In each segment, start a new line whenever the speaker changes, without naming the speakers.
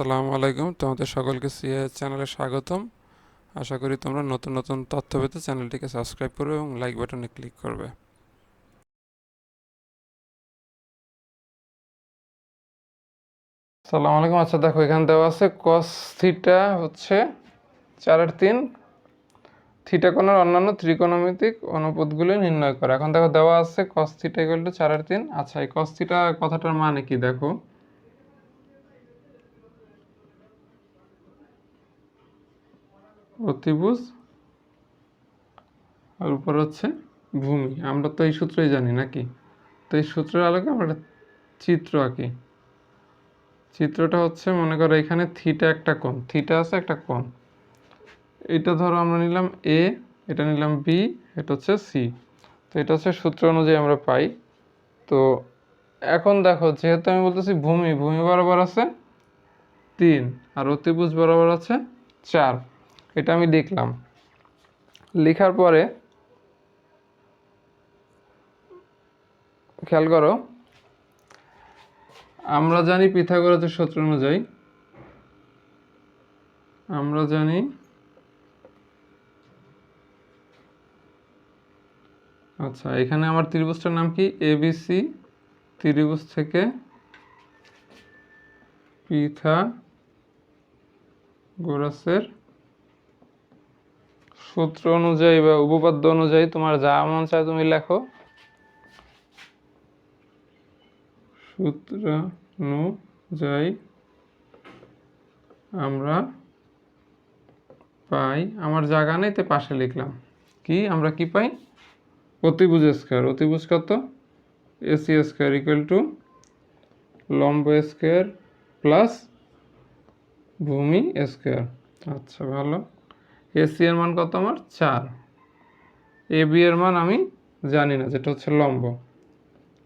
আসসালামু আলাইকুম। তোমাদের সকলকে সিএ চ্যানেলে স্বাগতম। আশা করি তোমরা নতুন নতুন তথ্য পেতে চ্যানেলটিকে সাবস্ক্রাইব করবে এবং লাইক বাটনে ক্লিক করবে। সালাম আলাইকুম। আচ্ছা দেখো, এখানে দেওয়া আছে কস থিটা হচ্ছে চারের তিন। থিটা কোণের অন্যান্য ত্রিকোণমিতিক অনুপাতগুলি নির্ণয় করে। এখন দেখো, দেওয়া আছে কস থিটা ইকুয়াল টু চারের তিন। আচ্ছা এই কস থিটা কথাটার মানে কি? দেখো অতিভুজ। আর উপর হচ্ছে ভূমি। আমরা তো এই সূত্রই জানি, নাকি? তো এই সূত্রের আলোকে আমরা চিত্র আঁকি। চিত্রটা হচ্ছে, মনে করো, এখানে থিটা একটা কোণ। থিটা আছে একটা কোণ। এটা ধরো আমরা নিলাম এ, এটা নিলাম বি, এটা হচ্ছে সি। তো এটা হচ্ছে সূত্র অনুযায়ী আমরা পাই। তো এখন দেখো, যেহেতু আমি বলতেছি ভূমি ভূমি বরাবর আছে তিন, আর অতিভুজ বরাবর আছে চার। এটা আমি লিখলাম লেখার পরে খেয়াল করো, আমরা জানি পিথাগোরাসের সূত্র অনুযায়ী, আমরা জানি আচ্ছা এখানে আমার ত্রিভুজটার নাম কি? এবিসি ত্রিভুজ থেকে পিথাগোরাসের সূত্র অনুযায়ী বা উপপাদ্য অনুযায়ী তোমার যা মন চায় তুমি লেখো। সূত্র অনুযায়ী আমরা পাই, আমার জায়গা নেই তো পাশে লিখলাম। কি? আমরা কি পাই? অতিভুজ স্কোয়ার। অতিভুজ কত? A C square equal to লম্ব স্কোয়ার প্লাস ভূমি স্কোয়ার। আচ্ছা ভালো। এসি এর মান কত আমার? চার। এ বি এর মান আমি জানি না, যেটা হচ্ছে লম্ব।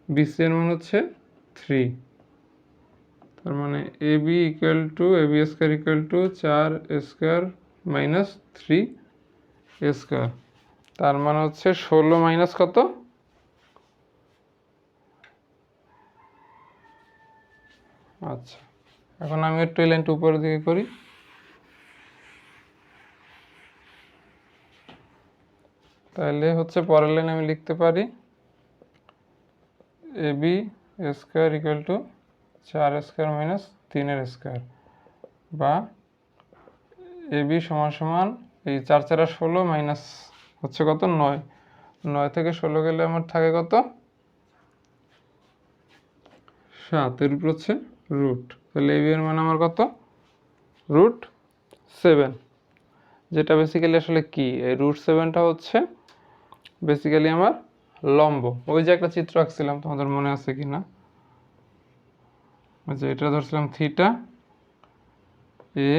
বিসি এর মান হচ্ছে থ্রি। তার মানে A B equal to A B square equal to চার স্কোয়ার মাইনাস থ্রি স্কোয়ার তার মানে হচ্ছে ষোলো মাইনাস কত? আচ্ছা এখন আমি একটু লাইনটা উপরের দিকে করি। তাহলে হচ্ছে পরের লাইন আমি লিখতে পারি A B square equal to চার স্কোয়ার মাইনাস তিনের স্কোয়ার বা এ বি সমান সমান এই চার চারা ষোলো মাইনাস হচ্ছে কত? নয়। নয় থেকে ষোলো গেলে আমার থাকে কত? সাত। এর উপর হচ্ছে রুট তাহলে এ বি এর মান আমার কত? রুট সেভেন যেটা বেসিক্যালি আসলে কি? এই রুট সেভেনটা হচ্ছে বেসিক্যালি আমার লম্ব। ওই যে একটা চিত্র আঁকছিলাম, তোমাদের মনে আছে কি না? যে এটা ধরছিলাম থিটা এ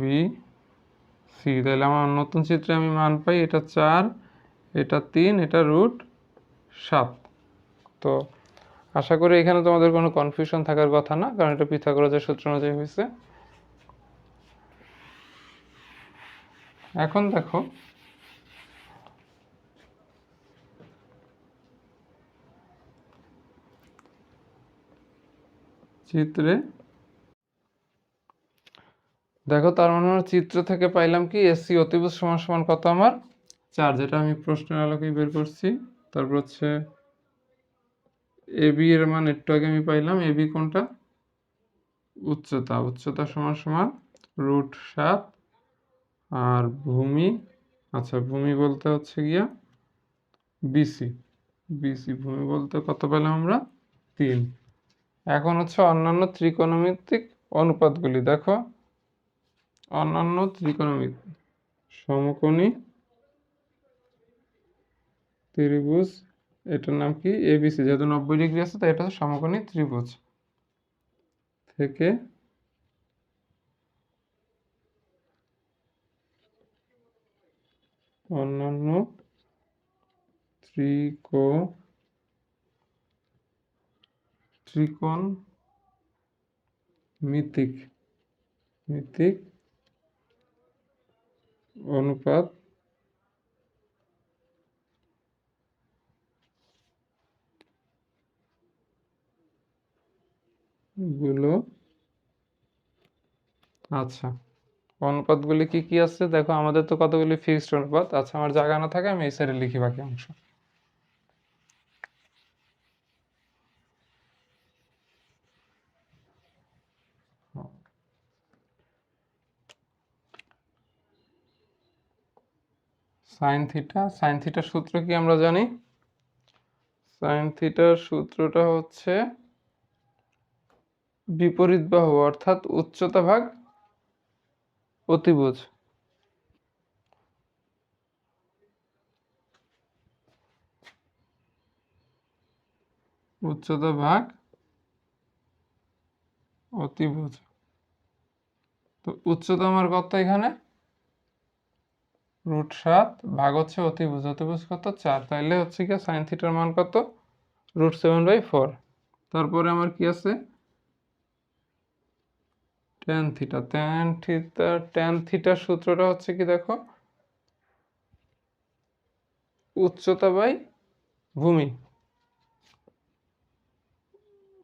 বি সি তাহলে আমার নতুন চিত্রে আমি মান পাই, এটা চার, এটা তিন, এটা রুট সাত। তো আশা করি এখানে তোমাদের কোনো কনফিউশন থাকার কথা না, কারণ এটা পিথাগোরাসের সূত্র অনুযায়ী হয়েছে। এখন দেখো চিত্রে? দেখো, তার মানে আমরা চিত্র থেকে পাইলাম কি? এসি অতিভুজ সমান সমান কত আমার? চার, যেটা আমি প্রশ্নের আলোকেই বের করছি। তারপর হচ্ছে এবি এর মান একটু আগে আমি পাইলাম। এবি কোনটা? উচ্চতা উচ্চতা সমান সমান রুট সাত। আর ভূমি আচ্ছা ভূমি বলতে হচ্ছে গিয়া বিসি বিসি ভূমি বলতে কত পেলাম আমরা? তিন। এখন হচ্ছে অন্যান্য ত্রিকোণমিতিক অনুপাতগুলি, দেখো। অন্যান্য ত্রিকোণমিতি সমকোণী ত্রিভুজ, এটার নাম কি? এবিসি যেহেতু নব্বই ডিগ্রি আছে, তাই এটা হচ্ছে সমকোণী ত্রিভুজ। থেকে অন্যান্য ত্রিকো ত্রিকোণ মিতিক মিতিক অনুপাতগুলো আচ্ছা অনুপাতগুলি কি কি আছে? দেখো, আমাদের তো কতগুলি ফিক্সড অনুপাত? আচ্ছা আমার জায়গা না থাকে, আমি এই সাইডে লিখি বাকি অংশ। সাইন থিটা সাইন থিটার সূত্র কি আমরা জানি? সাইন থিটার সূত্রটা হচ্ছে বিপরীত বাহু, অর্থাৎ উচ্চতা ভাগ অতিভুজ। উচ্চতা ভাগ অতিভুজ। তো উচ্চতা আমার কত এখানে? রুট সাত ভাগ হচ্ছে অতিভুজ। অতিভুজ কত? চার। তাইলে হচ্ছে কি সাইন থিটার মান কত? Root seven by four. তারপরে আমার কি আছে? Tan theta tan theta tan থিটার সূত্রটা হচ্ছে কি দেখো? উচ্চতা বাই ভূমি।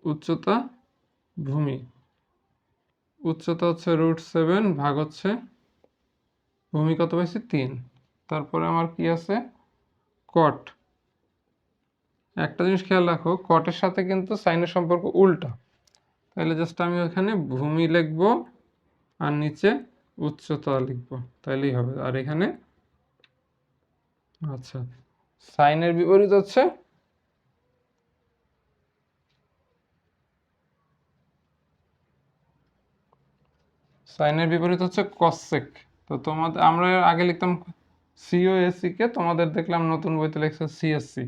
উচ্চতা ভূমি। উচ্চতা হচ্ছে রুট সেভেন ভাগ হচ্ছে ভূমি কত পাইছি তিন। তারপরে আমার কি আছে? কট একটা জিনিস খেয়াল রাখো কটের সাথে কিন্তু সাইনের সম্পর্ক উল্টা। তাহলে জাস্ট আমি ওখানে ভূমি লিখব আর নিচে উচ্চতা লিখব। তাইলেই হবে। আর এখানে আচ্ছা সাইনের বিপরীত হচ্ছে সাইনের বিপরীত হচ্ছে কসেক তো তোমাদের আমরা আগে লিখতাম সিও এসি কে, তোমাদের দেখলাম নতুন বইতে লিখছে C S C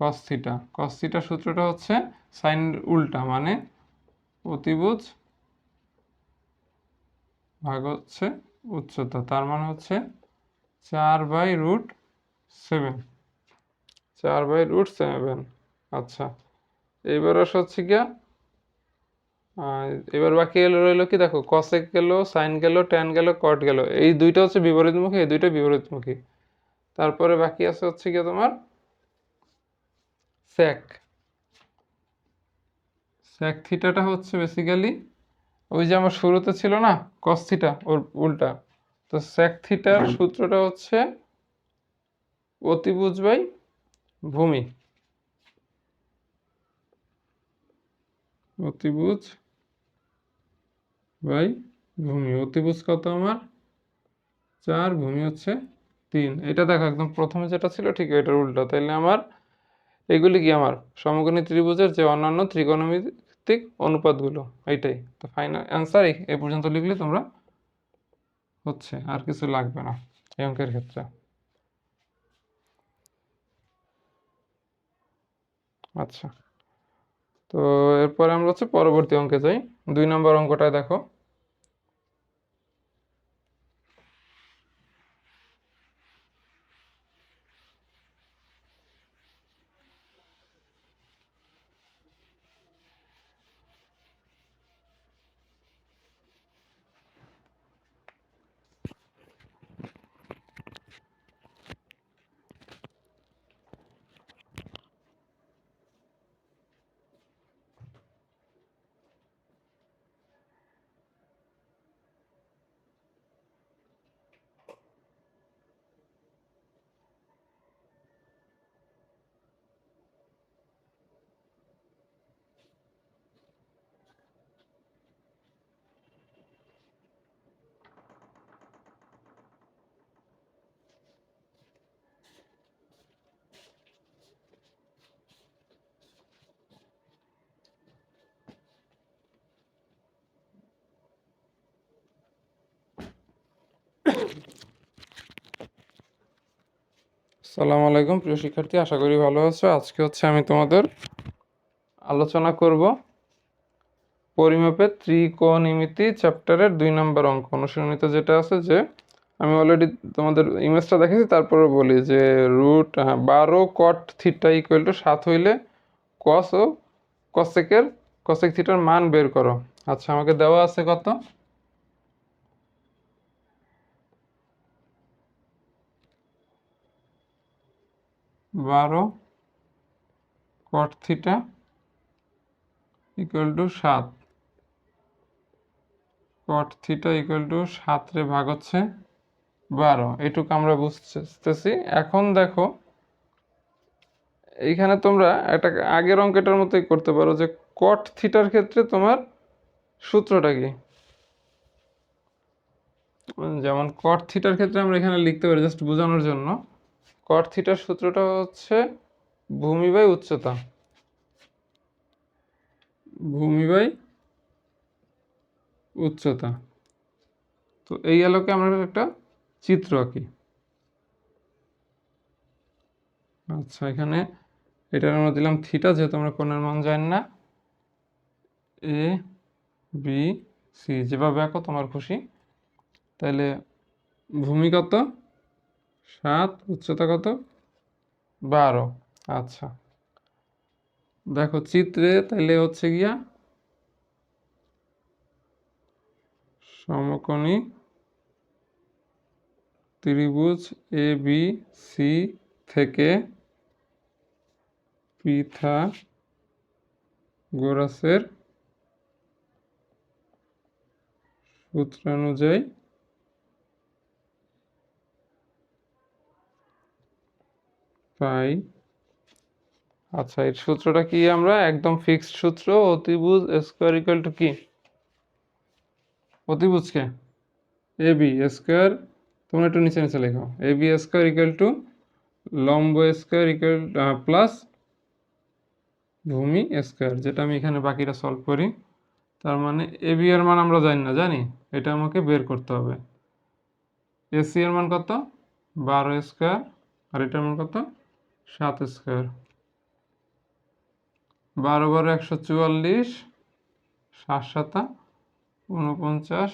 cos theta cos theta সূত্রটা হচ্ছে সাইন উল্টা মানে অতিভুজ ভাগ হচ্ছে উচ্চতা, তার মানে হচ্ছে চার বাই রুট সেভেন। চার বাই রুট সেভেন আচ্ছা। আসা হচ্ছে গিয়া এবার বাকি এলো রইল কি দেখো কসেক গেল সাইন গেল ট্যান গেল কট গেল। এই দুইটা হচ্ছে বিপরীতমুখী এই দুইটা বিপরীতমুখী। তারপরে বাকি আছে হচ্ছে গিয়ে তোমার স্যাক স্যাক থিটাটা হচ্ছে বেসিক্যালি ওই যে আমার শুরুতে ছিল না কস থিটা ওর উল্টা। তো স্যাক থিটার সূত্রটা হচ্ছে অতিভুজ বাই ভূমি। অতিভুজ বাই ভূমি অতিভুজ কত আমার চার, ভূমি হচ্ছে তিন। এটা দেখো, একদম প্রথমে যেটা ছিল ঠিক এটার উল্টো। তাইলে আমার, এগুলি কি আমার? সমকোণী ত্রিভুজের যে অন্যান্য ত্রিকোণমিতিক অনুপাতগুলো, এইটাই। তো ফাইনাল অ্যান্সার এই পর্যন্ত লিখলে তোমরা হচ্ছে আর কিছু লাগবে না এই অঙ্কের ক্ষেত্রে। আচ্ছা তো এরপরে আমরা হচ্ছে পরবর্তী অঙ্কে যাই। দুই নম্বর অঙ্কটায় দেখো। সালামু আলাইকুম, প্রিয় শিক্ষার্থী, আশা করি ভালো আছো। আজকে হচ্ছে আমি তোমাদের আলোচনা করব পরিমাপের ত্রিকোণমিতি চ্যাপ্টারের দুই নম্বর অঙ্ক। অনুশীলনীতে যেটা আছে যে, আমি অলরেডি তোমাদের ইমেজটা দেখেছি, তারপরে বলি যে রুট হ্যাঁ বারো কট থিটা ইকুয়াল টু সাত হইলে কস ও কসেকের কসেক থিটার মান বের করো। আচ্ছা আমাকে দেওয়া আছে কত? বারো কট থিটা ইকুয়াল টু সাত। কট থিটা ইকুয়াল টু সাতরে ভাগ হচ্ছে বারো। এটুকু আমরা বুঝতেছি। এখন দেখো, এইখানে তোমরা একটা আগের অঙ্কটার মতোই করতে পারো যে কট থিটার ক্ষেত্রে তোমার সূত্রটা কি? যেমন কট থিটার ক্ষেত্রে আমরা এখানে লিখতে পারি জাস্ট বোঝানোর জন্য। কট থিটার সূত্রটা হচ্ছে ভূমি বাই উচ্চতা। ভূমি বাই উচ্চতা। তো এই আলোকে আমরা একটা চিত্র আঁকি। আচ্ছা এখানে এটার আমরা দিলাম থিটা যেহেতু আমরা কোণের মান জানি না। এ বি সি যেভাবে আঁকো তোমার খুশি। তাহলে ভূমি কত? সাত, উচ্চতা কত? বারো। আচ্ছা। দেখো চিত্রে তাহলে হচ্ছে গিয়া সমকোণী ত্রিভুজ এ বি সি থেকে পিথাগোরাসের সূত্রানুযায়ী পাই। আচ্ছা এর সূত্রটা কি আমরা? একদম ফিক্সড সূত্র, অতিভুজ স্কোয়ার ইকুয়াল টু কি? অতিভুজকে এ বি স্কোয়ার তোমরা একটু নিচে নিচে লেখো। A B square equal to লম্ব স্কোয়ার ইকুয়াল প্লাস ভূমি স্কোয়ার যেটা আমি এখানে বাকিটা সলভ করি। তার মানে এ বি এর মান আমরা জানি না, জানি? এটা আমাকে বের করতে হবে। এসি এর মান কত? বারো স্কোয়ার আর এটার মান কত? সাত স্কোয়ার। বারো বারো একশো চুয়াল্লিশ, সাত সাতা, উনপঞ্চাশ।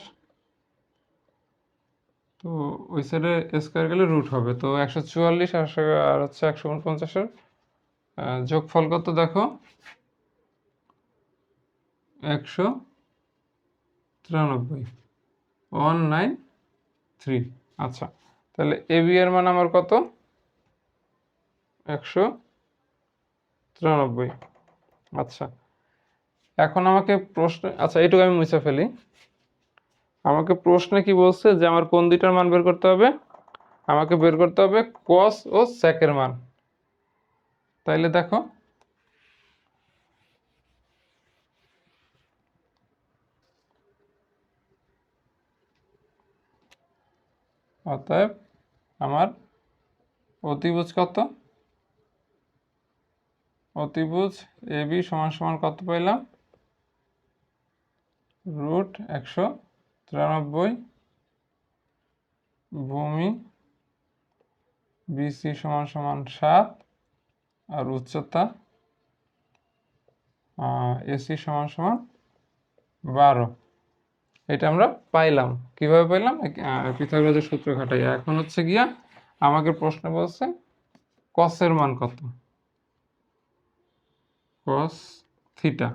তো ওই সাইডে স্কোয়ার গেলে রুট হবে। তো একশো চুয়াল্লিশ আর হচ্ছে একশো উনপঞ্চাশের যোগফল কত দেখো? একশো তিরানব্বই। One nine three. আচ্ছা তাহলে এ বি এর মান আমার কত? একশো তিরানব্বই। আচ্ছা এখন আমাকে প্রশ্ন আচ্ছা এইটুকু আমি মুছে ফেলি। আমাকে প্রশ্নে কি বলছে যে আমার কোন দুইটার মান বের করতে হবে? আমাকে বের করতে হবে কস ও স্যাকের মান। তাইলে দেখো। অতএব আমার অতিভুজ কত? অতিভুজ, এ বি সমান সমান কত পাইলাম? রুট একশো তিরানব্বই ভূমি বিসি সমান সমান সাত আর উচ্চতা এসি সমান সমান বারো। এটা আমরা পাইলাম। কীভাবে পাইলাম? পিথাগোরাসের সূত্র খাটাই এখন হচ্ছে গিয়া আমাকে প্রশ্ন বলছে কসের মান কত? কস থিটা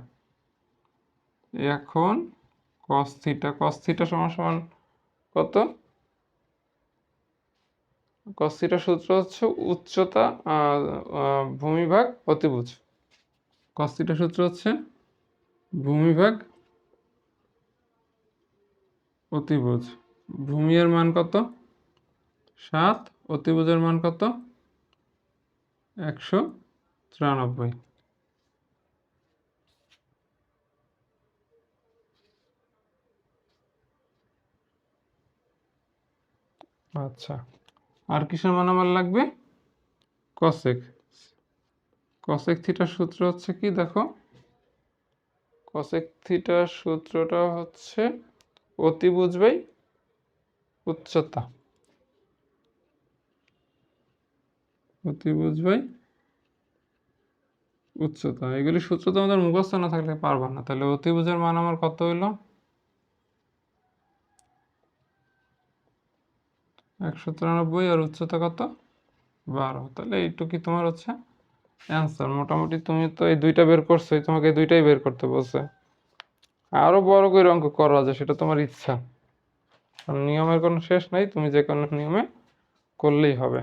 এখন কস থিটা কস থিটা সমান সমান কত? কস থিটার সূত্র হচ্ছে উচ্চতা ভূমিভাগ অতিভুজ। কস থিটার সূত্র হচ্ছে ভূমিভাগ অতিভুজ। ভূমি এর মান কত? সাত। অতিভুজের মান কত? একশো তিরানব্বই। আচ্ছা। আর কিসের মান আমার লাগবে? কসেক কসেক থিটার সূত্র হচ্ছে কি? দেখো। কসেক থিটার সূত্রটা হচ্ছে অতিভুজ বাই উচ্চতা। অতিভুজ বাই উচ্চতা। এগুলি সূত্র তো আমাদের মুখস্থ না থাকলে পারবা না। তাহলে অতি অতিভুজের মান আমার কত হইল? একশো তিরানব্বই আর উচ্চতা কত? বারো। তাহলে এইটুকুই তোমার হচ্ছে অ্যান্সার মোটামুটি তুমি তো এই দুইটা বের করছোই, তোমাকে এই দুইটাই বের করতে বলছে। আরও বড় করে অঙ্ক করা যায়, সেটা তোমার ইচ্ছা। নিয়মের কোনো শেষ নাই, তুমি যে কোনো নিয়মে করলেই হবে।